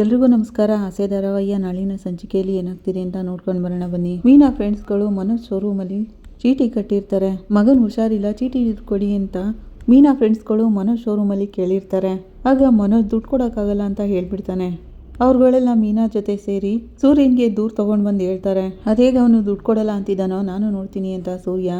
ಎಲ್ರಿಗೂ ನಮಸ್ಕಾರ. ಆಸೆ ಧಾರಾವಾಹಿಯ ನಾಳಿನ ಸಂಚಿಕೆಯಲ್ಲಿ ಏನಾಗ್ತಿದೆ ಅಂತ ನೋಡ್ಕೊಂಡು ಬರೋಣ ಬನ್ನಿ. ಮೀನಾ ಫ್ರೆಂಡ್ಸ್ಗಳು ಮನೋಜ್ ಶೋರೂಮಲ್ಲಿ ಚೀಟಿ ಕಟ್ಟಿರ್ತಾರೆ. ಮಗನ್ ಹುಷಾರಿಲ್ಲ, ಚೀಟಿ ಕೊಡಿ ಅಂತ ಮೀನಾ ಫ್ರೆಂಡ್ಸ್ಗಳು ಮನೋಜ್ ಶೋರೂಮಲ್ಲಿ ಕೇಳಿರ್ತಾರೆ. ಆಗ ಮನೋಜ್ ದುಡ್ಡು ಕೊಡೋಕ್ಕಾಗಲ್ಲ ಅಂತ ಹೇಳ್ಬಿಡ್ತಾನೆ. ಅವ್ರುಗಳೆಲ್ಲ ಮೀನಾ ಜೊತೆ ಸೇರಿ ಸೂರ್ಯನ್ಗೆ ದೂರ ತಗೊಂಡ್ ಬಂದು ಹೇಳ್ತಾರೆ. ಅದೇಗ ಅವನು ದುಡ್ಡು ಕೊಡಲ್ಲ ಅಂತಿದ್ದಾನೋ ನಾನು ನೋಡ್ತೀನಿ ಅಂತ ಸೂರ್ಯ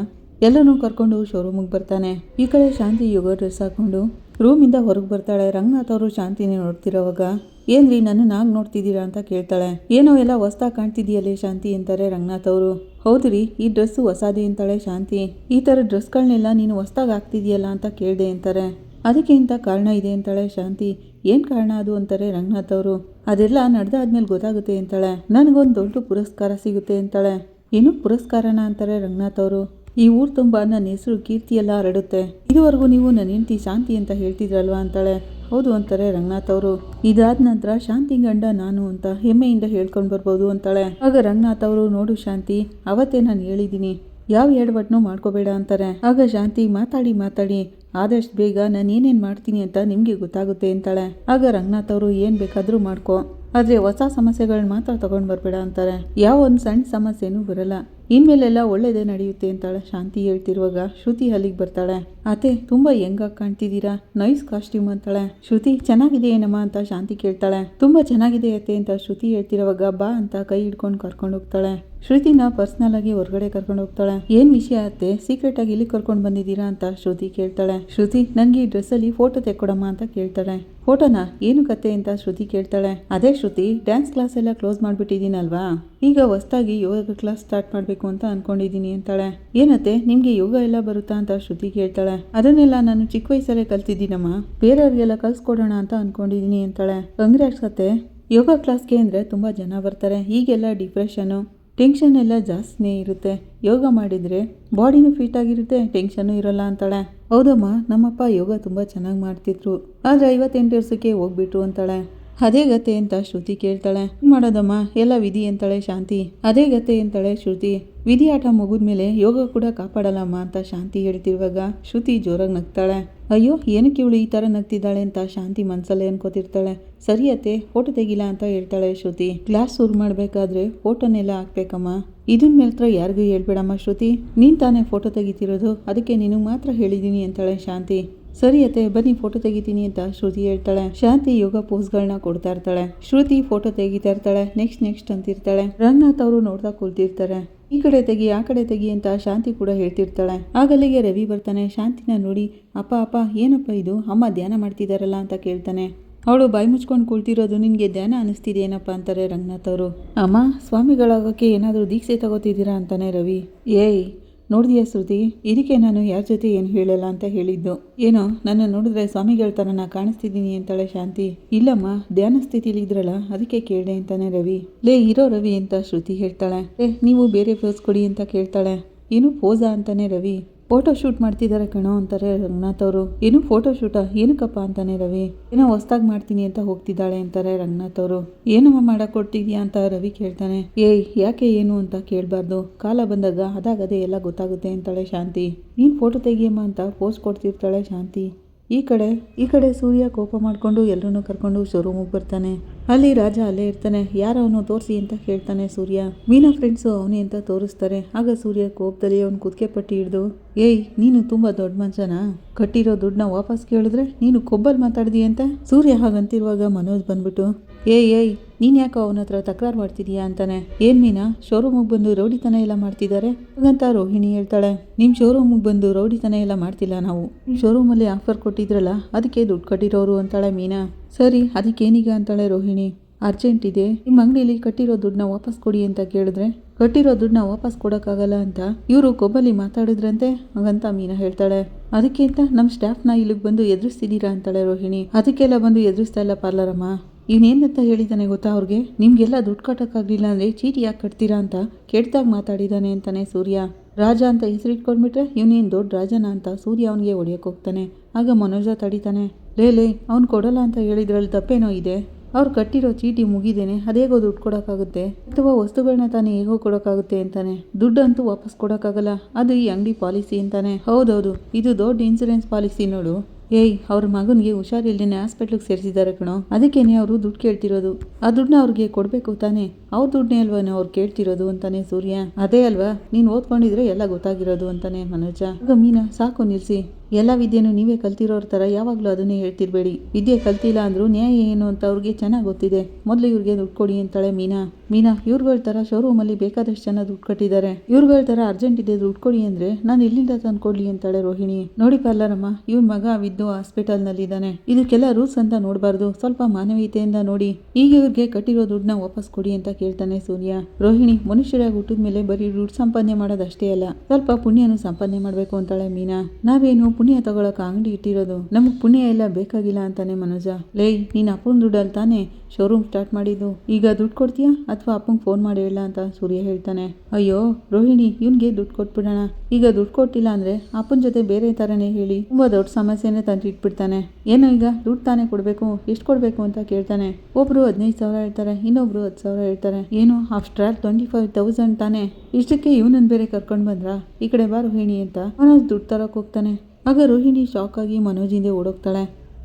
ಎಲ್ಲನೂ ಕರ್ಕೊಂಡು ಶೋರೂಮಿಗೆ ಬರ್ತಾನೆ. ಈ ಕಡೆ ಶಾಂತಿ ಯೋಗ ಡ್ರೆಸ್ ಹಾಕೊಂಡು ರೂಮಿಂದ ಹೊರಗೆ ಬರ್ತಾಳೆ. ರಂಗನಾಥ್ ಅವರು ಶಾಂತಿನೇ ನೋಡ್ತಿರೋವಾಗ, ಏನ್ರಿ ನನ್ನ ನಾಗ್ ನೋಡ್ತಿದ್ದೀರಾ ಅಂತ ಕೇಳ್ತಾಳೆ. ಏನೋ ಎಲ್ಲ ಹೊಸ್ತಾ ಕಾಣ್ತಿದೀಯಲ್ಲೇ ಶಾಂತಿ ಅಂತಾರೆ ರಂಗನಾಥ್ ಅವರು. ಹೌದ್ರಿ, ಈ ಡ್ರೆಸ್ಸು ಹೊಸದೇ ಅಂತಾಳೆ ಶಾಂತಿ. ಈ ಥರ ಡ್ರೆಸ್ಗಳನ್ನೆಲ್ಲ ನೀನು ಹೊಸ್ದಾಗಿ ಹಾಕ್ತಿದೀಯಲ್ಲ ಅಂತ ಕೇಳಿದೆ ಅಂತಾರೆ. ಅದಕ್ಕೆ ಇಂಥ ಕಾರಣ ಇದೆ ಅಂತಾಳೆ ಶಾಂತಿ. ಏನು ಕಾರಣ ಅದು ಅಂತಾರೆ ರಂಗನಾಥ್ ಅವರು. ಅದೆಲ್ಲ ನಡೆದಾದ್ಮೇಲೆ ಗೊತ್ತಾಗುತ್ತೆ ಅಂತಾಳೆ. ನನಗೊಂದು ದೊಡ್ಡ ಪುರಸ್ಕಾರ ಸಿಗುತ್ತೆ ಅಂತಾಳೆ. ಏನು ಪುರಸ್ಕಾರನ ಅಂತಾರೆ ರಂಗನಾಥ್ ಅವರು. ಈ ಊರು ತುಂಬ ನನ್ನ ಹೆಸರು ಕೀರ್ತಿ ಎಲ್ಲ ಹರಡುತ್ತೆ. ಇದುವರೆಗೂ ನೀವು ನನ್ನ ಹೆಂಡತಿ ಶಾಂತಿ ಅಂತ ಹೇಳ್ತಿದ್ರಲ್ವಾ ಅಂತಾಳೆ. ಹೌದು ಅಂತಾರೆ ರಂಗನಾಥ್ ಅವರು. ಇದಾದ ನಂತರ ಶಾಂತಿ ಗಂಡ ನಾನು ಅಂತ ಹೆಮ್ಮೆಯಿಂದ ಹೇಳ್ಕೊಂಡು ಬರ್ಬೋದು ಅಂತಾಳೆ. ಆಗ ರಂಗನಾಥ್ ಅವರು, ನೋಡು ಶಾಂತಿ, ಅವತ್ತೇ ನಾನು ಹೇಳಿದ್ದೀನಿ ಯಾವ ಎಡವಟ್ನೂ ಮಾಡ್ಕೋಬೇಡ ಅಂತಾರೆ. ಆಗ ಶಾಂತಿ ಮಾತಾಡಿ ಮಾತಾಡಿ, ಆದಷ್ಟು ಬೇಗ ನಾನು ಏನೇನು ಮಾಡ್ತೀನಿ ಅಂತ ನಿಮಗೆ ಗೊತ್ತಾಗುತ್ತೆ ಅಂತಾಳೆ. ಆಗ ರಂಗನಾಥ್ ಅವರು, ಏನು ಬೇಕಾದರೂ ಮಾಡ್ಕೋ. ಆದರೆ ಹೊಸ ಸಮಸ್ಯೆಗಳನ್ನ ಮಾತ್ರ ತಗೊಂಡು ಬರಬೇಡ ಅಂತಾರೆ. ಯಾವ ಒಂದು ಸಣ್ಣ ಸಮಸ್ಯೆನೂ ಬರಲ್ಲ. ಇನ್ಮೇಲೆಲ್ಲ ಒಳ್ಳೇದೇ ನಡೆಯುತ್ತೆ ಅಂತಾಳೆ ಶಾಂತಿ ಹೇಳ್ತಿರುವಾಗ ಶ್ರುತಿ ಅಲ್ಲಿಗೆ ಬರ್ತಾಳೆ. ಅತ್ತೆ, ತುಂಬ ಹೆಂಗಾಗಿ ಕಾಣ್ತಿದ್ದೀರಾ? ನೈಸ್ ಕಾಸ್ಟ್ಯೂಮ್ ಅಂತಾಳೆ. ಶ್ರುತಿ ಚೆನ್ನಾಗಿದೆ ಏನಮ್ಮ ಅಂತ ಶಾಂತಿ ಕೇಳ್ತಾಳೆ. ತುಂಬ ಚೆನ್ನಾಗಿದೆ ಅತ್ತೆ ಅಂತ ಶ್ರುತಿ ಹೇಳ್ತಿರುವಾಗ ಬಾ ಅಂತ ಕೈ ಹಿಡ್ಕೊಂಡು ಕರ್ಕೊಂಡು ಹೋಗ್ತಾಳೆ. ಶ್ರುತಿನ ಪರ್ಸ್ನಲ್ ಆಗಿ ಹೊರಗಡೆ ಕರ್ಕೊಂಡು ಹೋಗ್ತಾಳೆ. ಏನ್ ವಿಷಯ ಅತ್ತೆ? ಸೀಕ್ರೆಟ್ ಆಗಿ ಇಲ್ಲಿ ಕರ್ಕೊಂಡು ಬಂದಿದ್ದೀರಾ ಅಂತ ಶ್ರುತಿ ಕೇಳ್ತಾಳೆ. ಶ್ರುತಿ ನನಗೆ ಈ ಡ್ರೆಸ್ಸಲ್ಲಿ ಫೋಟೋ ತೆಕ್ಕೊಡಮ್ಮ ಅಂತ ಕೇಳ್ತಾಳೆ. ಫೋಟೋನಾ ಏನು ಕತೆ ಅಂತ ಶ್ರುತಿ ಕೇಳ್ತಾಳೆ. ಅದೇ ಶ್ರುತಿ ಡ್ಯಾನ್ಸ್ ಕ್ಲಾಸ್ ಎಲ್ಲ ಕ್ಲೋಸ್ ಮಾಡ್ಬಿಟ್ಟಿದ್ದೀನಲ್ವಾ? ಈಗ ಹೊಸ್ದಾಗಿ ಯೋಗ ಕ್ಲಾಸ್ ಸ್ಟಾರ್ಟ್ ಮಾಡಬೇಕು ಅಂತ ಅನ್ಕೊಂಡಿದ್ದೀನಿ ಅಂತಾಳೆ. ಏನತ್ತೆ, ನಿಮಗೆ ಯೋಗ ಎಲ್ಲ ಬರುತ್ತಾ ಅಂತ ಶ್ರುತಿ ಕೇಳ್ತಾಳೆ. ಅದನ್ನೆಲ್ಲ ನಾನು ಚಿಕ್ಕ ವಯಸ್ಸಲ್ಲೇ ಕಲ್ತಿದ್ದೀನಮ್ಮ. ಬೇರೆಯವ್ರಿಗೆಲ್ಲ ಕಲ್ಸ್ಕೊಡೋಣ ಅಂತ ಅನ್ಕೊಂಡಿದ್ದೀನಿ ಅಂತಾಳೆ. ಕಂಗ್ರಾಟ್ಸ್ ಅತ್ತೆ. ಯೋಗ ಕ್ಲಾಸ್ಗೆ ಅಂದರೆ ತುಂಬ ಜನ ಬರ್ತಾರೆ. ಈಗೆಲ್ಲ ಡಿಪ್ರೆಷನು ಟೆನ್ಷನ್ ಎಲ್ಲ ಜಾಸ್ತಿನೇ ಇರುತ್ತೆ. ಯೋಗ ಮಾಡಿದರೆ ಬಾಡಿನೂ ಫಿಟ್ ಆಗಿರುತ್ತೆ ಟೆನ್ಷನ್ನು ಇರೋಲ್ಲ ಅಂತಾಳೆ. ಹೌದಮ್ಮ, ನಮ್ಮಪ್ಪ ಯೋಗ ತುಂಬ ಚೆನ್ನಾಗಿ ಮಾಡ್ತಿದ್ರು. ಆದರೆ ಐವತ್ತೆಂಟು ವರ್ಷಕ್ಕೆ ಹೋಗ್ಬಿಟ್ರು ಅಂತಾಳೆ. ಅದೇ ಗತೆ ಅಂತ ಶ್ರುತಿ ಕೇಳ್ತಾಳೆ. "ಏನ್ ಮಾಡೋದಮ್ಮ, ಎಲ್ಲ ವಿಧಿ ಅಂತಾಳೆ ಶಾಂತಿ. ಅದೇ ಗತೆ ಅಂತಾಳೆ ಶ್ರುತಿ. ವಿಧಿ ಆಟ ಮುಗಿದ್ಮೇಲೆ ಯೋಗ ಕೂಡ ಕಾಪಾಡಲ್ಲಮ್ಮ ಅಂತ ಶಾಂತಿ ಹೇಳ್ತಿರುವಾಗ ಶ್ರುತಿ ಜೋರಾಗಿ ನಗ್ತಾಳೆ. ಅಯ್ಯೋ, ಏನಕ್ಕೆ ಇವಳು ಈ ಥರ ನಗ್ತಿದ್ದಾಳೆ ಅಂತ ಶಾಂತಿ ಮನಸ್ಸಲ್ಲೇ ಅನ್ಕೋತಿರ್ತಾಳೆ. ಸರಿಯತ್ತೆ ಫೋಟೋ ತೆಗಿಲ್ಲ ಅಂತ ಹೇಳ್ತಾಳೆ ಶ್ರುತಿ. ಕ್ಲಾಸ್ ಶುರು ಮಾಡಬೇಕಾದ್ರೆ ಫೋಟೋನೆಲ್ಲ ಹಾಕ್ಬೇಕಮ್ಮ. ಇದನ್ ಮೇಲೆ ಹತ್ರ ಯಾರಿಗೂ ಹೇಳ್ಬೇಡಮ್ಮ ಶ್ರುತಿ. ನೀನ್ ತಾನೇ ಫೋಟೋ ತೆಗಿತಿರೋದು, ಅದಕ್ಕೆ ನಿನಗೆ ಮಾತ್ರ ಹೇಳಿದ್ದೀನಿ ಅಂತಾಳೆ ಶಾಂತಿ. ಸರಿ ಅತ್ತೆ, ಬನ್ನಿ ಫೋಟೋ ತೆಗಿತೀನಿ ಅಂತ ಶ್ರುತಿ ಹೇಳ್ತಾಳೆ. ಶಾಂತಿ ಯೋಗ ಪೋಸ್ಗಳನ್ನ ಕೊಡ್ತಾ ಇರ್ತಾಳೆ. ಶ್ರುತಿ ಫೋಟೋ ತೆಗಿತಾ ಇರ್ತಾಳೆ. Next next ಅಂತಿರ್ತಾಳೆ. ರಂಗನಾಥ್ ಅವರು ನೋಡ್ತಾ ಕೂತಿರ್ತಾರೆ. ಈ ಕಡೆ ತೆಗಿ, ಆ ಕಡೆ ತೆಗಿ ಅಂತ ಶಾಂತಿ ಕೂಡ ಹೇಳ್ತಿರ್ತಾಳೆ. ಆಗಲ್ಲಿಗೆ ರವಿ ಬರ್ತಾನೆ. ಶಾಂತಿನ ನೋಡಿ, ಅಪ್ಪ ಅಪ್ಪ, ಏನಪ್ಪ ಇದು? ಅಮ್ಮ ಧ್ಯಾನ ಮಾಡ್ತಿದಾರಲ್ಲ ಅಂತ ಕೇಳ್ತಾನೆ. ಅವಳು ಬಾಯಿ ಮುಚ್ಕೊಂಡು ಕುಳ್ತಿರೋದು ನಿನಗೆ ಧ್ಯಾನ ಅನಿಸ್ತಿದೆಯೇನಪ್ಪ ಅಂತಾರೆ ರಂಗನಾಥ್ ಅವರು. ಅಮ್ಮ, ಸ್ವಾಮಿಗಳಾಗೋಕ್ಕೆ ಏನಾದರೂ ದೀಕ್ಷೆ ತಗೋತಿದ್ದೀರಾ? ಅಂತಾನೆ ರವಿ. ಏಯ್ ನೋಡಿದ್ಯಾ ಶ್ರುತಿ? ಇದಕ್ಕೆ ನಾನು ಯಾರ ಜೊತೆ ಏನು ಹೇಳಲ್ಲ ಅಂತ ಹೇಳಿದ್ದು. ಏನೋ, ನನ್ನ ನೋಡಿದ್ರೆ ಸ್ವಾಮಿಗಳ ಥರ ನಾ ಕಾಣಿಸ್ತಿದ್ದೀನಿ ಅಂತಾಳೆ ಶಾಂತಿ. ಇಲ್ಲಮ್ಮ, ಧ್ಯಾನ ಸ್ಥಿತಿಲಿ ಇದ್ರಲ್ಲ, ಅದಕ್ಕೆ ಕೇಳಿದೆ ಅಂತಾನೆ ರವಿ. ಲೇ, ಇರೋ ರವಿ ಅಂತ ಶ್ರುತಿ ಹೇಳ್ತಾಳೆ. ಏ ನೀವು ಬೇರೆ ಪೋಸ್ ಕೊಡಿ ಅಂತ ಕೇಳ್ತಾಳೆ. ಏನು, ಪೋಸಾ ಅಂತಾನೆ ರವಿ. ಫೋಟೋ ಶೂಟ್ ಮಾಡ್ತಿದ್ದಾರೆ ಕಣೋ ಅಂತಾರೆ ರಂಗನಾಥ್ ಅವರು. ಏನು ಫೋಟೋ ಶೂಟಾ? ಏನಕ್ಕಪ್ಪ ಅಂತಾನೆ ರವಿ. ಏನೋ ಹೊಸ್ದಾಗಿ ಮಾಡ್ತೀನಿ ಅಂತ ಹೋಗ್ತಿದ್ದಾಳೆ ಅಂತಾರೆ ರಂಗನಾಥ್ ಅವರು. ಏನಮ್ಮ ಮಾಡಕ್ ಕೊಡ್ತಿದ್ಯಾ ಅಂತ ರವಿ ಕೇಳ್ತಾನೆ. ಏಯ್, ಯಾಕೆ ಏನು ಅಂತ ಕೇಳಬಾರ್ದು. ಕಾಲ ಬಂದಾಗ ಅದಾಗದೆ ಎಲ್ಲ ಗೊತ್ತಾಗುತ್ತೆ ಅಂತಾಳೆ ಶಾಂತಿ. ನೀನು ಫೋಟೋ ತೆಗಿಯಮ್ಮ ಅಂತ ಪೋಸ್ಟ್ ಕೊಡ್ತಿರ್ತಾಳೆ ಶಾಂತಿ. ಈ ಕಡೆ ಈ ಕಡೆ ಸೂರ್ಯ ಕೋಪ ಮಾಡಿಕೊಂಡು ಎಲ್ಲರನ್ನೂ ಕರ್ಕೊಂಡು ಶೋರೂಮಿಗೆ ಬರ್ತಾನೆ. ಅಲ್ಲಿ ರಾಜ ಅಲ್ಲೇ ಇರ್ತಾನೆ. ಯಾರು ಅವನು ತೋರಿಸಿ ಅಂತ ಕೇಳ್ತಾನೆ ಸೂರ್ಯ. ಮೀನಾ ಫ್ರೆಂಡ್ಸು ಅವನೇ ಅಂತ ತೋರಿಸ್ತಾರೆ. ಆಗ ಸೂರ್ಯ ಕೋಪದಲ್ಲಿ ಅವ್ನು ಕುದಕೆ ಪಟ್ಟಿ ಹಿಡಿದು, ಏಯ್, ನೀನು ತುಂಬ ದೊಡ್ಡ ಮನುಷ್ಯನಾ? ಕಟ್ಟಿರೋ ದುಡ್ಡನ್ನ ವಾಪಸ್ ಕೇಳಿದ್ರೆ ನೀನು ಕೊಬ್ಬಲ್ ಮಾತಾಡ್ದಿ ಅಂತ ಸೂರ್ಯ ಹಾಗಂತಿರುವಾಗ ಮನೋಜ್ ಬಂದ್ಬಿಟ್ಟು ಏಯ್ ಏಯ್, ನೀನ್ ಯಾಕೋ ಅವನ ಹತ್ರ ತಕರಾರು ಮಾಡ್ತಿದೀಯಾ ಅಂತಾನೆ? ಏನು ಮೀನಾ ಶೋರೂಮಿಗೆ ಬಂದು ರೌಡಿತನ ಎಲ್ಲ ಮಾಡ್ತಿದ್ದಾರೆ ಹಾಗಂತ ರೋಹಿಣಿ ಹೇಳ್ತಾಳೆ ನಿಮ್ಮ ಶೋರೂಮಿಗೆ ಬಂದು ರೌಡಿತನ ಎಲ್ಲ ಮಾಡ್ತಿಲ್ಲ ನಾವು. ನಿಮ್ಮ ಶೋರೂಮಲ್ಲಿ ಆಫರ್ ಕೊಟ್ಟಿದ್ರಲ್ಲ, ಅದಕ್ಕೆ ದುಡ್ಡು ಕಟ್ಟಿರೋರು ಅಂತಾಳೆ ಮೀನಾ. ಸರಿ, ಅದಕ್ಕೇನೀಗ ಅಂತಾಳೆ ರೋಹಿಣಿ. ಅರ್ಜೆಂಟ್ ಇದೆ. ನಿಮ್ಮ ಅಂಗಡಿಯಲ್ಲಿ ಕಟ್ಟಿರೋ ದುಡ್ಡನ್ನ ವಾಪಸ್ ಕೊಡಿ ಅಂತ ಕೇಳಿದ್ರೆ? ಕಟ್ಟಿರೋ ದುಡ್ಡನ್ನ ವಾಪಸ್ ಕೊಡೋಕ್ಕಾಗಲ್ಲ ಅಂತ ಇವರು ಕೊಬ್ಬಲಿ ಮಾತಾಡಿದ್ರಂತೆ? ಹಾಗಂತ ಮೀನಾ ಹೇಳ್ತಾಳೆ. ಅದಕ್ಕೆ ಅಂತ ನಮ್ಮ ಸ್ಟಾಫ್ನ ಇಲ್ಲಿಗೆ ಬಂದು ಎದುರಿಸ್ತಿದ್ದೀರಾ ಅಂತಾಳೆ ರೋಹಿಣಿ. ಅದಕ್ಕೆಲ್ಲ ಬಂದು ಎದುರಿಸ್ತಾ ಇಲ್ಲ ಪಾರ್ಲರಮ್ಮ. ಇವನೇನಂತ ಹೇಳಿದ್ದಾನೆ ಗೊತ್ತಾ ಅವ್ರಿಗೆ? ನಿಮಗೆಲ್ಲ ದುಡ್ಡು ಕಟ್ಟೋಕ್ಕಾಗಲಿಲ್ಲ ಅಂದರೆ ಚೀಟಿ ಯಾಕೆ ಕಟ್ತೀರಾ ಅಂತ ಕೆಟ್ಟದಾಗ ಮಾತಾಡಿದ್ದಾನೆ ಅಂತಾನೆ ಸೂರ್ಯ. ರಾಜ ಅಂತ ಹೆಸರಿಟ್ಕೊಂಡ್ಬಿಟ್ರೆ ಇವನೇನು ದೊಡ್ಡ ರಾಜನ ಅಂತ ಸೂರ್ಯ ಅವನಿಗೆ ಹೊಡಿಯೋಕೆ ಹೋಗ್ತಾನೆ. ಆಗ ಮನೋಜ ತಡಿತಾನೆ. ಲೇ ಲೇ, ಅವ್ನು ಕೊಡಲ್ಲ ಅಂತ ಹೇಳಿದ್ರಲ್ಲಿ ತಪ್ಪೇನೋ ಇದೆ? ಅವ್ರು ಕಟ್ಟಿರೋ ಚೀಟಿ ಮುಗಿದೇನೆ ಅದೇಗೋ ದುಡ್ಡು ಕೊಡೋಕ್ಕಾಗುತ್ತೆ? ಅಥವಾ ವಸ್ತುಗಳನ್ನ ತಾನೇ ಹೇಗೋ ಕೊಡೋಕ್ಕಾಗುತ್ತೆ ಅಂತಾನೆ. ದುಡ್ಡಂತೂ ವಾಪಸ್ ಕೊಡೋಕ್ಕಾಗಲ್ಲ. ಅದು ಈ ಅಂಗಡಿ ಪಾಲಿಸಿ ಅಂತಾನೆ. ಹೌದೌದು, ಇದು ದೊಡ್ಡ ಇನ್ಸೂರೆನ್ಸ್ ಪಾಲಿಸಿ ನೋಡು. ಏಯ್, ಅವ್ರ ಮಗನಿಗೆ ಹುಷಾರಿಲ್ದೇನೆ ಹಾಸ್ಪಿಟ್ಲಿಗೆ ಸೇರಿಸಿದ್ದಾರೆ ಕಣೋ. ಅದಕ್ಕೇನೆ ಅವರು ದುಡ್ಡು ಕೇಳ್ತಿರೋದು. ಆ ದುಡ್ಡನ್ನ ಅವ್ರಿಗೆ ಕೊಡಬೇಕು ತಾನೇ. ಅವ್ರ ದುಡ್ಡನ್ನೇ ಅಲ್ವಾನೆ ಅವ್ರು ಕೇಳ್ತಿರೋದು ಅಂತಾನೆ ಸೂರ್ಯ. ಅದೇ ಅಲ್ವಾ? ನೀನು ಓದ್ಕೊಂಡಿದ್ರೆ ಎಲ್ಲ ಗೊತ್ತಾಗಿರೋದು ಅಂತಾನೆ ಮನೋಜ. ಆಗ ಮೀನಾ, ಸಾಕು ನಿಲ್ಸಿ. ಎಲ್ಲ ವಿದ್ಯೆನೂ ನೀವೇ ಕಲ್ತಿರೋರ ಥರ ಯಾವಾಗಲೂ ಅದನ್ನೇ ಹೇಳ್ತಿರ್ಬೇಡಿ. ವಿದ್ಯೆ ಕಲ್ತಿಲ್ಲ ಅಂದ್ರು ನ್ಯಾಯ ಏನು ಅಂತ ಅವ್ರಿಗೆ ಚೆನ್ನಾಗಿ ಗೊತ್ತಿದೆ ಮೊದಲು ಇವ್ರಿಗೆ ದುಡ್ಡು ಕೊಡಿ ಅಂತಾಳೆ ಮೀನಾ. ಮೀನಾ, ಇವ್ರುಗಳ ಥರ ಶೋರೂಮಲ್ಲಿ ಬೇಕಾದಷ್ಟು ಜನ ದುಡ್ಡು ಕಟ್ಟಿದ್ದಾರೆ. ಇವ್ರುಗಳ ಥರ ಅರ್ಜೆಂಟ್ ಇದೆ ದುಡ್ಡು ಕೊಡಿ ಅಂದರೆ ನಾನು ಎಲ್ಲಿಂದ ತಂದು ಕೊಡ್ಲಿ ಅಂತಾಳೆ ರೋಹಿಣಿ. ನೋಡಿ ಪಾರ್ಲರಮ್ಮ, ಇವ್ರ ಮಗ ವಿದ್ದು ಹಾಸ್ಪಿಟಲ್ನಲ್ಲಿದ್ದಾನೆ. ಇದಕ್ಕೆಲ್ಲ ರೂಲ್ಸ್ ಅಂತ ನೋಡಬಾರ್ದು. ಸ್ವಲ್ಪ ಮಾನವೀಯತೆಯಿಂದ ನೋಡಿ. ಈಗ ಇವ್ರಿಗೆ ಕಟ್ಟಿರೋ ದುಡ್ಡನ್ನ ವಾಪಸ್ ಕೊಡಿ ಅಂತ ಕೇಳ್ತಾನೆ ಸೂರ್ಯ. ರೋಹಿಣಿ, ಮನುಷ್ಯರಾಗಿ ಹುಟ್ಟಿದ ಮೇಲೆ ಬರೀ ದುಡ್ಡು ಸಂಪಾದನೆ ಮಾಡೋದಷ್ಟೇ ಅಲ್ಲ. ಸ್ವಲ್ಪ ಪುಣ್ಯನು ಸಂಪಾದನೆ ಮಾಡಬೇಕು ಅಂತಾಳೆ ಮೀನಾ. ನಾವೇನು ಪುಣ್ಯ ತಗೊಳಕ ಅಂಗಡಿ ಇಟ್ಟಿರೋದು. ನಮಗ್ ಪುಣ್ಯ ಎಲ್ಲ ಬೇಕಾಗಿಲ್ಲ ಅಂತಾನೆ ಮನೋಜ. ಲೇ, ನೀನ್ ಅಪ್ಪನ ದುಡ್ಡಲ್ಲಿ ತಾನೇ ಶೋರೂಮ್ ಸ್ಟಾರ್ಟ್ ಮಾಡಿದ್ದು. ಈಗ ದುಡ್ಡು ಕೊಡ್ತೀಯಾ ಅಥವಾ ಅಪ್ಪಂಗೆ ಫೋನ್ ಮಾಡಿ ಹೇಳ ಅಂತ ಸೂರ್ಯ ಹೇಳ್ತಾನೆ. ಅಯ್ಯೋ, ರೋಹಿಣಿ, ಇವ್ನಿಗೆ ದುಡ್ಡು ಕೊಟ್ಬಿಡೋಣ. ಈಗ ದುಡ್ಡು ಕೊಟ್ಟಿಲ್ಲ ಅಂದ್ರೆ ಅಪ್ಪನ ಜೊತೆ ಬೇರೆ ಥರನೇ ಹೇಳಿ. ತುಂಬಾ ದೊಡ್ಡ ಸಮಸ್ಯೆನೇ ತಂದು ಇಟ್ಬಿಡ್ತಾನೆ ಏನೋ ಈಗ ದುಡ್ಡು ತಾನೇ ಕೊಡಬೇಕು, ಎಷ್ಟು ಕೊಡಬೇಕು ಅಂತ ಕೇಳ್ತಾನೆ. ಒಬ್ರು ಹದಿನೈದು ಸಾವಿರ ಹೇಳ್ತಾರೆ, ಇನ್ನೊಬ್ರು ಹತ್ತು ಸಾವಿರ ಹೇಳ್ತಾರೆ. ಏನು after all twenty five thousand ತಾನೆ. ಇಷ್ಟಕ್ಕೆ ಇವನನ್ನು ಬೇರೆ ಕರ್ಕೊಂಡು ಬಂದ್ರ? ಈ ಕಡೆ ಬಾ ರೋಹಿಣಿ ಅಂತ. ಮನೋಜ್ ದುಡ್ಡು ತರಕ್ ಹೋಗ್ತಾನೆ. ಆಗ ರೋಹಿಣಿ ಶಾಕ್ ಆಗಿ ಮನೋಜ್ ಹಿಂದೆ ಓಡೋಗ್ತಾಳೆ.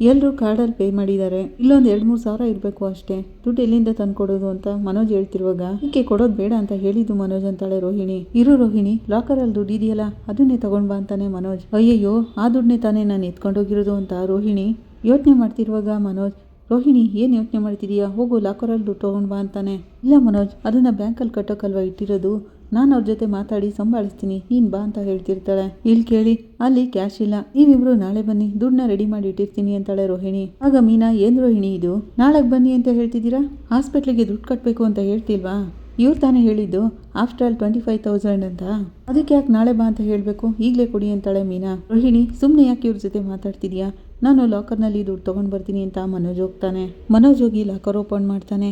ಎಲ್ಲರೂ ಕಾರ್ಡಲ್ಲಿ ಪೇ ಮಾಡಿದ್ದಾರೆ. ಇಲ್ಲೊಂದು ಎರಡು ಮೂರು ಸಾವಿರ ಇರಬೇಕು ಅಷ್ಟೇ. ದುಡ್ಡು ಎಲ್ಲಿಂದ ತಂದು ಕೊಡೋದು ಅಂತ ಮನೋಜ್ ಹೇಳ್ತಿರುವಾಗ, ಈಕೆ ಕೊಡೋದು ಬೇಡ ಅಂತ ಹೇಳಿದ್ದು ಮನೋಜ್ ಅಂತಾಳೆ ರೋಹಿಣಿ. ಇರು ರೋಹಿಣಿ ಲಾಕರಲ್ಲಿ ದುಡ್ಡು ಇದೆಯಲ್ಲ, ಅದನ್ನೇ ಬಾ ಅಂತಾನೆ ಮನೋಜ್. ಅಯ್ಯಯ್ಯೋ, ಆ ದುಡ್ಡನ್ನೇ ತಾನೇ ನಾನು ಎತ್ಕೊಂಡೋಗಿರೋದು ಅಂತ ರೋಹಿಣಿ ಯೋಚನೆ ಮಾಡ್ತಿರುವಾಗ ಮನೋಜ್, ರೋಹಿಣಿ, ಏನು ಯೋಚನೆ ಮಾಡ್ತಿದೀಯಾ? ಹೋಗು ಲಾಕರಲ್ಲಿ ದುಡ್ಡು ಬಾ ಅಂತಾನೆ. ಇಲ್ಲ ಮನೋಜ್, ಅದನ್ನು ಬ್ಯಾಂಕಲ್ಲಿ ಕಟ್ಟೋಕ್ಕಲ್ವಾ ಇಟ್ಟಿರೋದು? ನಾನು ಅವ್ರ ಜೊತೆ ಮಾತಾಡಿ ಸಂಭಾಳಿಸ್ತೀನಿ, ನೀನು ಬಾ ಅಂತ ಹೇಳ್ತಿರ್ತಾಳೆ. ಇಲ್ಲಿ ಕೇಳಿ, ಅಲ್ಲಿ ಕ್ಯಾಶ್ ಇಲ್ಲ. ನೀವಿಬ್ರು ನಾಳೆ ಬನ್ನಿ, ದುಡ್ಡನ್ನ ರೆಡಿ ಮಾಡಿ ಇಟ್ಟಿರ್ತೀನಿ ಅಂತಾಳೆ ರೋಹಿಣಿ. ಆಗ ಮೀನಾ, ಏನ್ ರೋಹಿಣಿ ಇದು? ನಾಳೆಗೆ ಬನ್ನಿ ಅಂತ ಹೇಳ್ತಿದ್ದೀರಾ? ಹಾಸ್ಪಿಟ್ಲಿಗೆ ದುಡ್ಡು ಕಟ್ಟಬೇಕು ಅಂತ ಹೇಳ್ತಿಲ್ವಾ? ಇವ್ರು ತಾನೇ ಹೇಳಿದ್ದು after all twenty five thousand ಅಂತ. ಅದಕ್ಕೆ ಯಾಕೆ ನಾಳೆ ಬಾ ಅಂತ ಹೇಳಬೇಕು? ಈಗಲೇ ಕೊಡಿ ಅಂತಾಳೆ ಮೀನಾ. ರೋಹಿಣಿ ಸುಮ್ಮನೆ ಯಾಕೆ ಇವ್ರ ಜೊತೆ ಮಾತಾಡ್ತಿದ್ಯಾ? ನಾನು ಲಾಕರ್ನಲ್ಲಿ ದುಡ್ಡು ತೊಗೊಂಡು ಬರ್ತೀನಿ ಅಂತ ಮನೋಜ್ ಹೋಗ್ತಾನೆ. ಮನೋಜ್ ಹೋಗಿ ಲಾಕರ್ ಓಪನ್ ಮಾಡ್ತಾನೆ.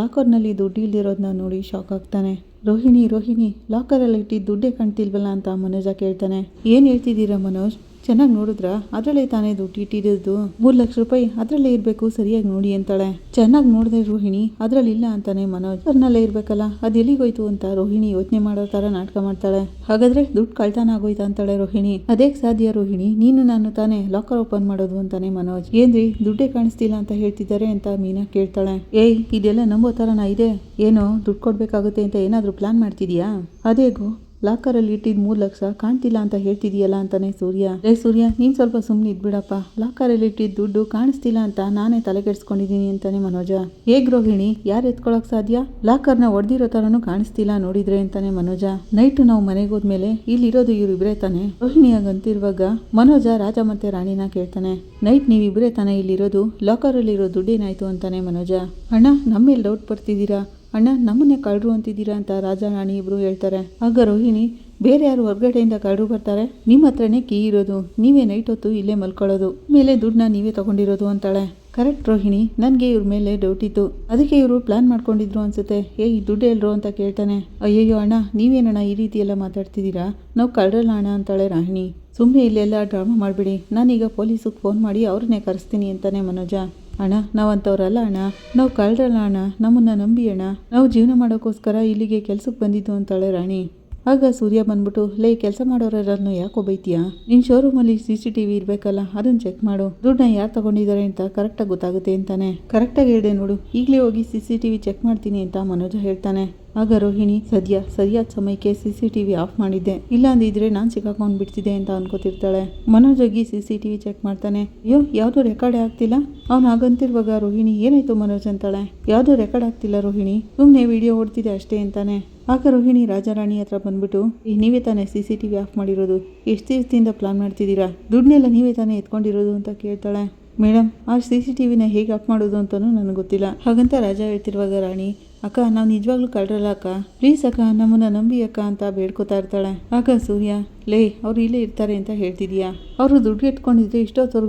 ಲಾಕರ್ನಲ್ಲಿ ದುಡ್ಡು ಇಲ್ದಿರೋದನ್ನ ನೋಡಿ ಶಾಕ್ ಆಗ್ತಾನೆ. ರೋಹಿಣಿ ರೋಹಿಣಿ ಲಾಕರಲ್ಲಿ ಇಟ್ಟಿದ್ದು ದುಡ್ಡೇ ಕಾಣ್ತಿಲ್ವಲ್ಲ ಅಂತ ಮನೋಜ ಕೇಳ್ತಾನೆ. ಏನು ಹೇಳ್ತಿದ್ದೀರಾ ಮನೋಜ್? ಚೆನ್ನಾಗಿ ನೋಡಿದ್ರ? ಅದರಲ್ಲೇ ತಾನೇ ದುಡ್ಡು ಇಟ್ಟಿರೋದು ಮೂರು ಲಕ್ಷ ರೂಪಾಯಿ ಅದರಲ್ಲೇ ಇರಬೇಕು, ಸರಿಯಾಗಿ ನೋಡಿ ಅಂತಾಳೆ. ಚೆನ್ನಾಗಿ ನೋಡಿದೆ ರೋಹಿಣಿ. ಅದರಲ್ಲಿ ಇಲ್ಲ ಅಂತಾನೆ ಮನೋಜ್. ಅದನ್ನಲ್ಲೇ ಇರಬೇಕಲ್ಲ, ಅದು ಎಲ್ಲಿಗೋಯ್ತು ಅಂತ ರೋಹಿಣಿ ಯೋಚನೆ ಮಾಡೋ ಥರ ನಾಟಕ ಮಾಡ್ತಾಳೆ. ಹಾಗಾದ್ರೆ ದುಡ್ಡು ಕಳ್ತಾನ ಆಗೋಯ್ತಾ ಅಂತಾಳೆ ರೋಹಿಣಿ. ಅದೇ ಸಾಧ್ಯ ರೋಹಿಣಿ? ನೀನು ನಾನು ತಾನೇ ಲಾಕರ್ ಓಪನ್ ಮಾಡೋದು ಅಂತಾನೆ ಮನೋಜ್. ಏನ್ರಿ, ದುಡ್ಡೇ ಕಾಣಿಸ್ತಿಲ್ಲ ಅಂತ ಹೇಳ್ತಿದ್ದಾರೆ ಅಂತ ಮೀನಾ ಕೇಳ್ತಾಳೆ. ಏಯ್, ಇದೆಲ್ಲ ನಂಬೋ ಥರನಾ ಇದೆ. ಏನೋ ದುಡ್ಡು ಕೊಡ್ಬೇಕಾಗುತ್ತೆ ಅಂತ ಏನಾದರೂ ಪ್ಲಾನ್ ಮಾಡ್ತಿದ್ಯಾ? ಅದೇಗೋ ಲಾಕರಲ್ಲಿ ಇಟ್ಟಿದ್ದ ಮೂರು ಲಕ್ಷ ಕಾಣ್ತಿಲ್ಲ ಅಂತ ಹೇಳ್ತಿದೀಯಲ್ಲ ಅಂತಾನೆ ಸೂರ್ಯ. ಏ ಸೂರ್ಯ, ನೀನು ಸ್ವಲ್ಪ ಸುಮ್ಮನೆ ಇದ್ಬಿಡಪ್ಪ. ಲಾಕರಲ್ಲಿ ಇಟ್ಟಿದ್ದ ದುಡ್ಡು ಕಾಣಿಸ್ತಿಲ್ಲ ಅಂತ ನಾನೇ ತಲೆ ಕೆಡ್ಸ್ಕೊಂಡಿದ್ದೀನಿ ಅಂತಾನೆ ಮನೋಜ. ಹೇಗ್ ರೋಹಿಣಿ, ಯಾರು ಎತ್ಕೊಳಕ್ ಸಾಧ್ಯ? ಲಾಕರ್ನ ಒಡ್ದಿರೋ ತರನು ಕಾಣಿಸ್ತಿಲ್ಲ ನೋಡಿದ್ರೆ ಅಂತಾನೆ ಮನೋಜ. ನೈಟ್ ನಾವು ಮನೆಗೆ ಹೋದ್ಮೇಲೆ ಇಲ್ಲಿರೋದು ಇವ್ರಿಬ್ರೇ ತಾನೆ? ರೋಹಿಣಿಯಾಗಂತಿರುವಾಗ ಮನೋಜ ರಾಜ ಮತ್ತೆ ರಾಣಿನ ಕೇಳ್ತಾನೆ. ನೈಟ್ ನೀವಿಬ್ರೇ ತಾನೆ ಇಲ್ಲಿರೋದು, ಲಾಕರಲ್ಲಿರೋ ದುಡ್ಡೇನಾಯ್ತು? ಅಂತಾನೆ ಮನೋಜ. ಅಣ್ಣ, ನಮ್ಮೇಲೆ ಡೌಟ್ ಪಡ್ತಿದ್ದೀರಾ ಅಣ್ಣ, ನಮ್ಮನ್ನೇ ಕಳ್ಳರು ಅಂತಿದ್ದೀರಾ ಅಂತ ರಾಜ ರಾಣಿ ಇಬ್ಬರು ಹೇಳ್ತಾರೆ. ಆಗ ರೋಹಿಣಿ, ಬೇರೆ ಯಾರು ಹೊರಗಡೆಯಿಂದ ಕಳ್ಳರು ಬರ್ತಾರೆ? ನಿಮ್ಮ ಹತ್ರನೇ ಕೀ ಇರೋದು, ನೀವೇ ನೈಟ್ ಹೊತ್ತು ಇಲ್ಲೇ ಮಲ್ಕೊಳ್ಳೋದು. ಮೇಲೆ ದುಡ್ಡನ್ನ ನೀವೇ ತಗೊಂಡಿರೋದು ಅಂತಾಳೆ. ಕರೆಕ್ಟ್ ರೋಹಿಣಿ, ನನಗೆ ಇವ್ರ ಮೇಲೆ ಡೌಟ್ ಇತ್ತು. ಅದಕ್ಕೆ ಇವರು ಪ್ಲಾನ್ ಮಾಡ್ಕೊಂಡಿದ್ರು ಅನ್ಸುತ್ತೆ. ಏ, ಈ ದುಡ್ಡು ಎಲ್ರು ಅಂತ ಕೇಳ್ತಾನೆ. ಅಯ್ಯಯ್ಯೋ ಅಣ್ಣ, ನೀವೇನಣ್ಣ ಈ ರೀತಿ ಎಲ್ಲ ಮಾತಾಡ್ತಿದ್ದೀರಾ? ನಾವು ಕಳ್ಳರಲ್ಲ ಅಣ್ಣ ಅಂತಾಳೆ ರಾಹಿಣಿ. ಸುಮ್ಮನೆ ಇಲ್ಲೆಲ್ಲ ಡ್ರಾಮಾ ಮಾಡಿಬಿಡಿ. ನಾನೀಗ ಪೊಲೀಸಿಗೆ ಫೋನ್ ಮಾಡಿ ಅವ್ರನ್ನೇ ಕರೆಸ್ತೀನಿ ಅಂತಾನೆ ಮನೋಜ. ಅಣ್ಣ ನಾವಂಥವ್ರಲ್ಲ ಅಣ್ಣ. ನಾವು ಕಳ್ರಲ್ಲ ಅಣ್ಣ. ನಮ್ಮನ್ನು ನಂಬಿ ಅಣ್ಣ. ನಾವು ಜೀವನ ಮಾಡೋಕ್ಕೋಸ್ಕರ ಇಲ್ಲಿಗೆ ಕೆಲ್ಸಕ್ಕೆ ಬಂದಿದ್ದು ಅಂತಾಳೆ ರಾಣಿ. ಆಗ ಸೂರ್ಯ ಬಂದ್ಬಿಟ್ಟು, ಲೈ, ಕೆಲಸ ಮಾಡೋರನ್ನು ಯಾಕೋ ಬೈತೀಯಾ? ನಿನ್ ಶೋರೂಮಲ್ಲಿ ಸಿ ಸಿ ಟಿ ವಿ ಇರಬೇಕಲ್ಲ ಅದನ್ನ ಚೆಕ್ ಮಾಡು. ದುಡ್ಡನ್ನ ಯಾರು ತಗೊಂಡಿದ್ದಾರೆ ಅಂತ ಕರೆಕ್ಟಾಗಿ ಗೊತ್ತಾಗುತ್ತೆ ಅಂತಾನೆ. ಕರೆಕ್ಟಾಗಿ ಹೇಳಿದೆ ನೋಡು, ಈಗಲೇ ಹೋಗಿ C C T V check ಮಾಡ್ತೀನಿ ಅಂತ ಮನೋಜ ಹೇಳ್ತಾನೆ. ಆಗ ರೋಹಿಣಿ, ಸದ್ಯ, ಸರಿಯಾದ ಸಮಯಕ್ಕೆ C C T V off ಮಾಡಿದ್ದೆ. ಇಲ್ಲ ಅಂದಿದ್ರೆ ನಾನು ಸಿಕ್ಕಾಕೊಂಡು ಬಿಡ್ತಿದ್ದೆ ಅಂತ ಅನ್ಕೋತಿರ್ತಾಳೆ. ಮನೋಜ್ ಹೋಗಿ C C T V check ಮಾಡ್ತಾನೆ. ಅಯ್ಯೋ, ಯಾವುದು ರೆಕಾರ್ಡ್ ಆಗ್ತಿಲ್ಲ? ಅವ್ನು ಹಾಗಂತಿರುವಾಗ ರೋಹಿಣಿ, ಏನಾಯ್ತು ಮನೋಜ್? ಅಂತಾಳೆ. ಯಾವುದು ರೆಕಾರ್ಡ್ ಆಗ್ತಿಲ್ಲ ರೋಹಿಣಿ ಸುಮ್ಮನೆ ವಿಡಿಯೋ ಓಡ್ತಿದೆ ಅಷ್ಟೇ ಅಂತಾನೆ. ಆಗ ರೋಹಿಣಿ ರಾಜಾರಾಣಿ ಹತ್ರ ಬಂದ್ಬಿಟ್ಟು "ಈ ನೀವೇ ತಾನೇ C C T V off ಮಾಡಿರೋದು? ಎಷ್ಟು ದಿವಸದಿಂದ ಪ್ಲಾನ್ ಮಾಡ್ತಿದ್ದೀರಾ? ದುಡ್ಡನ್ನೆಲ್ಲ ನೀವೇ ತಾನೇ ಎತ್ಕೊಂಡಿರೋದು? ಅಂತ ಕೇಳ್ತಾಳೆ. ಮೇಡಮ್ ಆ ಸಿ ಸಿ ಟಿ ವಿನ ಹೇಗೆ ಆಫ್ ಮಾಡೋದು ಅಂತಲೂ ನನಗೆ ಗೊತ್ತಿಲ್ಲ. ಹಾಗಂತ ರಾಜ ಹೇಳ್ತಿರುವಾಗ ರಾಣಿ ಅಕ್ಕ, ನಾವು ನಿಜವಾಗ್ಲೂ ಕಳ್ರಲ್ಲ ಅಕ್ಕ. ಪ್ಲೀಸ್ ಅಕ್ಕ, ನಮ್ಮನ್ನ ನಂಬಿ ಅಕ್ಕ ಅಂತ ಬೇಡ್ಕೋತಾ ಇರ್ತಾಳೆ. ಅಕ್ಕ, ಸೂರ್ಯ, ಲೇ, ಅವ್ರು ಇಲ್ಲೇ ಇರ್ತಾರೆ ಅಂತ ಹೇಳ್ತಿದೀಯಾ? ಅವರು ದುಡ್ಡು ಎತ್ಕೊಂಡಿದ್ರೆ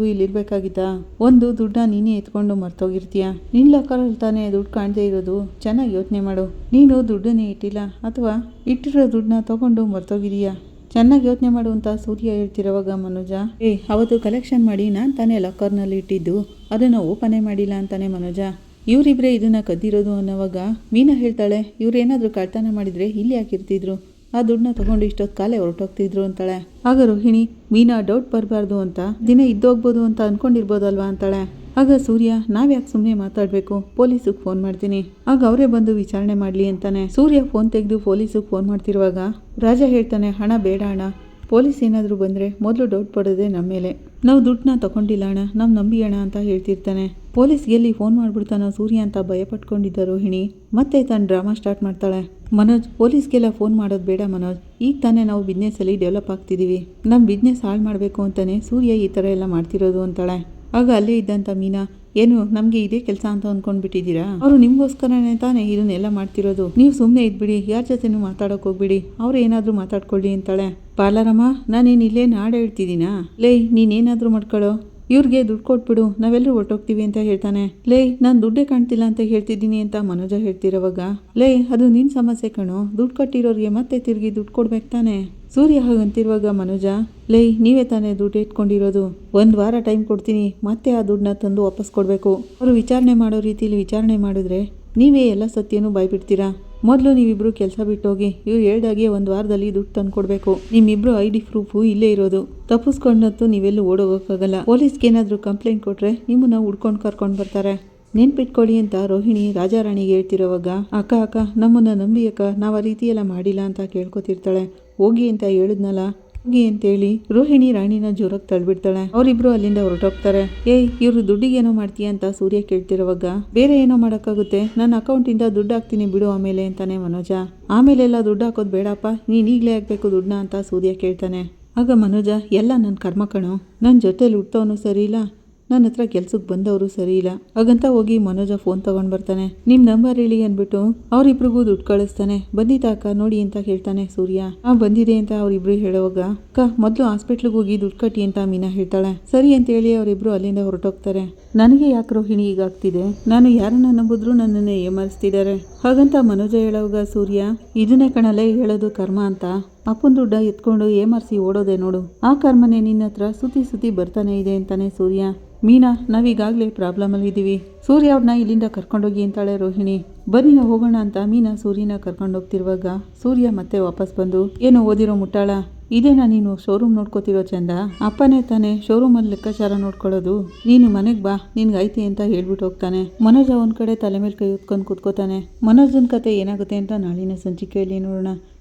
ಇಲ್ಲಿ ಇರ್ಬೇಕಾಗಿತ್ತಾ? ಒಂದು ದುಡ್ಡನ್ನ ನೀನೇ ಎತ್ಕೊಂಡು ಮರ್ತೋಗಿರ್ತೀಯ? ನಿನ್ ಲಾಕರಲ್ಲಿ ತಾನೇ ದುಡ್ಡು ಕಾಣದೇ ಇರೋದು. ಚೆನ್ನಾಗಿ ಯೋಚನೆ ಮಾಡು. ನೀನು ದುಡ್ಡನ್ನೇ ಇಟ್ಟಿಲ್ಲ, ಅಥವಾ ಇಟ್ಟಿರೋ ದುಡ್ಡನ್ನ ತಗೊಂಡು ಮರ್ತೋಗಿದೀಯಾ? ಚೆನ್ನಾಗಿ ಯೋಚನೆ ಮಾಡುವಂತ ಸೂರ್ಯ ಹೇಳ್ತಿರೋವಾಗ ಮನೋಜ, ಏ, ಅವತ್ತು ಕಲೆಕ್ಷನ್ ಮಾಡಿ ನಾನು ತಾನೇ ಲಕ್ಕರ್ನಲ್ಲಿ ಇಟ್ಟಿದ್ದು. ಅದನ್ನು ಓಪನೇ ಮಾಡಿಲ್ಲ ಅಂತಾನೆ ಮನೋಜ. ಇವರಿಬ್ಬರೇ ಇದನ್ನ ಕದ್ದಿರೋದು ಅನ್ನೋವಾಗ ಮೀನಾ ಹೇಳ್ತಾಳೆ ಇವ್ರೇನಾದರೂ ಕಳ್ತನ ಮಾಡಿದರೆ ಇಲ್ಲಿ ಯಾಕಿರ್ತಿದ್ರು ಆ ದುಡ್ಡನ್ನ ತಗೊಂಡು ಇಷ್ಟೊತ್ತು ಕಾಲೇ ಹೊರಟೋಗ್ತಿದ್ರು, ಅಂತಾಳೆ. ಆಗ ರೋಹಿಣಿ, ಮೀನಾ ಡೌಟ್ ಬರಬಾರ್ದು ಅಂತ, ದಿನ ಇದ್ದೋಗ್ಬೋದು ಅಂತ ಅನ್ಕೊಂಡಿರ್ಬೋದಲ್ವಾ? ಅಂತಾಳೆ. ಆಗ ಸೂರ್ಯ, ನಾವ್ಯಾಕೆ ಸುಮ್ಮನೆ ಮಾತಾಡಬೇಕು? ಪೊಲೀಸಿಗೆ ಫೋನ್ ಮಾಡ್ತೀನಿ. ಆಗ ಅವರೇ ಬಂದು ವಿಚಾರಣೆ ಮಾಡಲಿ ಅಂತಾನೆ. ಸೂರ್ಯ ಫೋನ್ ತೆಗೆದು ಪೊಲೀಸಿಗೆ ಫೋನ್ ಮಾಡ್ತಿರುವಾಗ ರಾಜ ಹೇಳ್ತಾನೆ, ಹಣ ಬೇಡ ಅಣ್ಣ. ಪೊಲೀಸ್ ಏನಾದರೂ ಬಂದರೆ ಮೊದಲು ಡೌಟ್ ಪಡೋದೇ ನಮ್ಮ ಮೇಲೆ ನಾವು ದುಡ್ಡನ್ನ ತಗೊಂಡಿಲ್ಲ ಅಣ್ಣ, ನಾವು ನಂಬಿ ಅಣ್ಣ ಅಂತ ಹೇಳ್ತಿರ್ತಾನೆ. ಪೊಲೀಸ್ಗೆ ಎಲ್ಲಿ ಫೋನ್ ಮಾಡ್ಬಿಡ್ತಾನೋ ಸೂರ್ಯ ಅಂತ ಭಯ ಪಟ್ಕೊಂಡಿದ್ದ ರೋಹಿಣಿ ಮತ್ತೆ ತನ್ನ ಡ್ರಾಮಾ ಸ್ಟಾರ್ಟ್ ಮಾಡ್ತಾಳೆ. ಮನೋಜ್, ಪೊಲೀಸ್ಗೆಲ್ಲ ಫೋನ್ ಮಾಡೋದು ಬೇಡ ಮನೋಜ್. ಈಗ ತಾನೇ ನಾವು ಬಿಸ್ನೆಸ್ಸಲ್ಲಿ ಡೆವಲಪ್ ಆಗ್ತಿದ್ದೀವಿ ನಮ್ಮ ಬಿಸ್ನೆಸ್ ಹಾಳು ಮಾಡಬೇಕು ಅಂತಾನೆ ಸೂರ್ಯ ಈ ಥರ ಎಲ್ಲ ಮಾಡ್ತಿರೋದು ಅಂತಾಳೆ. ಆಗ ಅಲ್ಲೇ ಇದ್ದಂಥ ಮೀನಾ, ಏನು ನಮಗೆ ಇದೇ ಕೆಲಸ ಅಂತ ಅಂದ್ಕೊಂಡ್ಬಿಟ್ಟಿದ್ದೀರಾ ಅವರು ನಿಮಗೋಸ್ಕರನೇ ತಾನೇ ಇದನ್ನೆಲ್ಲ ಮಾಡ್ತಿರೋದು. ನೀವು ಸುಮ್ಮನೆ ಇದ್ಬಿಡಿ, ಯಾರ ಜೊತೆನೂ ಮಾತಾಡೋಕೆ ಹೋಗ್ಬಿಡಿ. ಅವ್ರು ಏನಾದರೂ ಮಾತಾಡ್ಕೊಳ್ಳಿ ಅಂತಾಳೆ. ಪಾಲಾರಮ್ಮ ನಾನೇನು ಇಲ್ಲೇ ನಾಡು ಹೇಳ್ತಿದ್ದೀನಾ? ಲೇ ನೀನೇನಾದರೂ ಮಾಡ್ಕೊಳ್ಳೋ ಇವ್ರಿಗೆ ದುಡ್ಡು ಕೊಟ್ಬಿಡು ನಾವೆಲ್ಲರೂ ಹೊರ್ಟೋಗ್ತೀವಿ ಅಂತ ಹೇಳ್ತಾನೆ. ಲೇ ನಾನು ದುಡ್ಡೇ ಕಾಣ್ತಿಲ್ಲ ಅಂತ ಹೇಳ್ತಿದ್ದೀನಿ ಅಂತ ಮನೋಜ ಹೇಳ್ತಿರೋವಾಗ. ಲೇ ಅದು ನಿನ್ನ ಸಮಸ್ಯೆ ಕಣೋ. ದುಡ್ಡು ಕಟ್ಟಿರೋರಿಗೆ ಮತ್ತೆ ತಿರುಗಿ ದುಡ್ಡು ಕೊಡ್ಬೇಕು ತಾನೆ. ಸೂರ್ಯ ಹಾಗಂತಿರುವಾಗ ಮನೋಜ ಲೇ ನೀವೇ ತಾನೇ ದುಡ್ಡು ಇಟ್ಕೊಂಡಿರೋದು ಒಂದು ವಾರ ಟೈಮ್ ಕೊಡ್ತೀನಿ, ಮತ್ತೆ ಆ ದುಡ್ಡನ್ನ ತಂದು ವಾಪಸ್ ಕೊಡಬೇಕು. ಅವರು ವಿಚಾರಣೆ ಮಾಡೋ ರೀತಿಯಲ್ಲಿ ವಿಚಾರಣೆ ಮಾಡಿದ್ರೆ ನೀವೇ ಎಲ್ಲ ಸತ್ಯನೂ ಬಾಯ್ಬಿಡ್ತೀರಾ? ಮೊದಲು ನೀವಿಬ್ರು ಕೆಲಸ ಬಿಟ್ಟೋಗಿ, ಇವ್ರು ಹೇಳ್ದಾಗೆ ಒಂದು ವಾರದಲ್ಲಿ ದುಡ್ಡು ತಂದು ಕೊಡಬೇಕು ನಿಮ್ಮಿಬ್ರು ಐ ಡಿ ಪ್ರೂಫು ಇಲ್ಲೇ ಇರೋದು. ತಪ್ಪಿಸ್ಕೊಂಡಂತೂ ನೀವೆಲ್ಲೂ ಓಡೋಗೋಕ್ಕಾಗಲ್ಲ. ಪೊಲೀಸ್ಗೆ ಏನಾದರೂ ಕಂಪ್ಲೇಂಟ್ ಕೊಟ್ಟರೆ ನಿಮ್ಮನ್ನ ಹುಡ್ಕೊಂಡು ಕರ್ಕೊಂಡು ಬರ್ತಾರೆ. ನೆನ್ಪಿಟ್ಕೊಳ್ಳಿ ಅಂತ ರೋಹಿಣಿ ರಾಜಾರಾಣಿಗೆ ಹೇಳ್ತಿರೋವಾಗ, ಅಕ್ಕ ಅಕ್ಕ, ನಮ್ಮನ್ನ ನಂಬಿ ಅಕ್ಕ, ನಾವು ಆ ರೀತಿ ಎಲ್ಲ ಮಾಡಿಲ್ಲ ಅಂತ ಕೇಳ್ಕೊತಿರ್ತಾಳೆ. ಹೋಗಿ ಅಂತ ಹೇಳಿದ್ನಲ್ಲ ಹೋಗಿ ಅಂತೇಳಿ ರೋಹಿಣಿ ರಾಣಿನ ಜೋರಾಗಿ ತಳ್ಬಿಡ್ತಾಳೆ. ಅವರಿಬ್ರು ಅಲ್ಲಿಂದ ಹೊರಟೋಗ್ತಾರೆ. ಏಯ್, ಇವ್ರು ದುಡ್ಡಿಗೆ ಏನೋ ಮಾಡ್ತೀಯ ಅಂತ ಸೂರ್ಯ ಕೇಳ್ತಿರೋವಾಗ ಬೇರೆ ಏನೋ ಮಾಡೋಕ್ಕಾಗುತ್ತೆ. ನನ್ನ ಅಕೌಂಟಿಂದ ದುಡ್ಡು ಹಾಕ್ತೀನಿ ಬಿಡು ಆಮೇಲೆ ಅಂತಾನೆ ಮನೋಜ. ಆಮೇಲೆಲ್ಲ ದುಡ್ಡು ಹಾಕೋದು ಬೇಡಪ್ಪ, ನೀನು ಈಗಲೇ ಹಾಕ್ಬೇಕು ದುಡ್ಡನ್ನ ಅಂತ ಸೂರ್ಯ ಕೇಳ್ತಾನೆ. ಆಗ ಮನೋಜ, ಎಲ್ಲ ನನ್ನ ಕರ್ಮ ಕಣೋ. ನನ್ನ ಜೊತೆಲಿ ಹುಟ್ಟೋನು ಸರಿ ಇಲ್ಲ. ನನ್ನ ಹತ್ರ ಕೆಲ್ಸಕ್ಕೆ ಬಂದವರು ಸರಿ ಇಲ್ಲ. ಹಾಗಂತ ಹೋಗಿ ಮನೋಜ ಫೋನ್ ತಗೊಂಡು ಬರ್ತಾನೆ. ನಿಮ್ಮ ನಂಬರ್ ಹೇಳಿ ಅಂದ್ಬಿಟ್ಟು ಅವರಿಬ್ರಿಗೂ ದುಡ್ಡು ಕಳಿಸ್ತಾನೆ. ಬಂದಿದ್ದ ಅಕ್ಕ ನೋಡಿ ಅಂತ ಹೇಳ್ತಾನೆ ಸೂರ್ಯ. ಆ ಬಂದಿದೆ ಅಂತ ಅವ್ರಿಬ್ರು ಹೇಳುವಾಗ, ಅಕ್ಕ, ಮೊದಲು ಹಾಸ್ಪಿಟ್ಲಿಗೆ ಹೋಗಿ ದುಡ್ಡು ಕಟ್ಟಿ ಅಂತ ಮೀನಾ ಹೇಳ್ತಾಳೆ. ಸರಿ ಅಂತ ಹೇಳಿ ಅವರಿಬ್ರು ಅಲ್ಲಿಂದ ಹೊರಟೋಗ್ತಾರೆ. ನನಗೆ ಯಾಕೆ ರೋಹಿಣಿ ಈಗಾಗ್ತಿದೆ ನಾನು ಯಾರನ್ನ ನಂಬಿದ್ರು ನನ್ನನ್ನೇ ಏಮರಿಸ್ತಿದ್ದಾರೆ ಹಾಗಂತ ಮನೋಜ ಹೇಳುವಾಗ, ಸೂರ್ಯ, ಇದನ್ನೇ ಕಣಲೇ ಹೇಳೋದು ಕರ್ಮ ಅಂತ. ಅಪ್ಪನ ದುಡ್ಡ ಎತ್ಕೊಂಡು ಏಮರ್ಸಿ ಓಡೋದೆ ನೋಡು. ಆ ಕರ್ಮನೆ ನಿನ್ನ ಹತ್ರ ಸುತಿ ಸುತ್ತಿ ಬರ್ತಾನೆ ಇದೆ ಅಂತಾನೆ ಸೂರ್ಯ. ಮೀನಾ, ನಾವೀಗಾಗಲೇ ಪ್ರಾಬ್ಲಮಲ್ಲಿ ಇದ್ದೀವಿ ಸೂರ್ಯ ಅವ್ರನ್ನ ಇಲ್ಲಿಂದ ಕರ್ಕೊಂಡೋಗಿ ಅಂತಾಳೆ ರೋಹಿಣಿ. ಬನ್ನಿ ಹೋಗೋಣ ಅಂತ ಮೀನಾ ಸೂರ್ಯನ ಕರ್ಕೊಂಡು ಹೋಗ್ತಿರುವಾಗ ಸೂರ್ಯ ಮತ್ತೆ ವಾಪಸ್ ಬಂದು, ಏನು ಓದಿರೋ ಮುಟ್ಟಾಳ? ಇದೇನಾ ನೀನು ಶೋರೂಮ್ ನೋಡ್ಕೋತಿರೋ ಚಂದ? ಅಪ್ಪನೇ ತಾನೇ ಶೋರೂಮಲ್ಲಿ ಲೆಕ್ಕಾಚಾರ ನೋಡ್ಕೊಳ್ಳೋದು. ನೀನು ಮನೆಗೆ ಬಾ, ನಿನ್ಗೆ ಐತಿ ಅಂತ ಹೇಳ್ಬಿಟ್ಟು ಹೋಗ್ತಾನೆ. ಮನೋಜ ಒಂದ್ ಕಡೆ ತಲೆ ಮೇಲೆ ಕೈ ಹೊತ್ಕೊಂಡು ಕೂತ್ಕೋತಾನೆ. ಮನೋಜನ ಕತೆ ಏನಾಗುತ್ತೆ ಅಂತ ನಾಳಿನ ಸಂಚಿಕೆಯಲ್ಲಿ ನೋಡೋಣ.